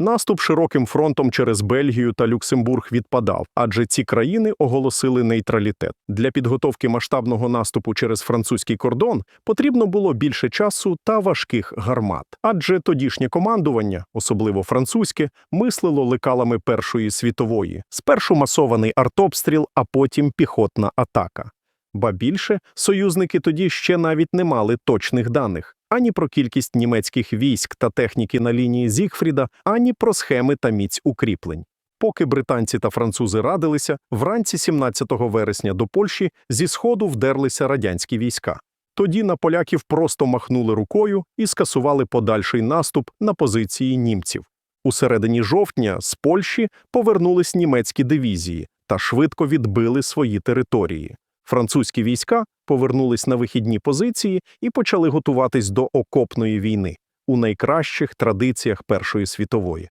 Наступ широким фронтом через Бельгію та Люксембург відпадав, адже ці країни оголосили нейтралітет. Для підготовки масштабного наступу через французький кордон потрібно було більше часу та важких гармат. Адже тодішнє командування, особливо французьке, мислило лекалами Першої світової. Спершу масований артобстріл, а потім піхотна атака. Ба більше, союзники тоді ще навіть не мали точних даних ані про кількість німецьких військ та техніки на лінії Зігфріда, ані про схеми та міць укріплень. Поки британці та французи радилися, вранці 17 вересня до Польщі зі сходу вдерлися радянські війська. Тоді на поляків просто махнули рукою і скасували подальший наступ на позиції німців. У середині жовтня з Польщі повернулись німецькі дивізії та швидко відбили свої території. Французькі війська повернулись на вихідні позиції і почали готуватись до окопної війни у найкращих традиціях Першої світової.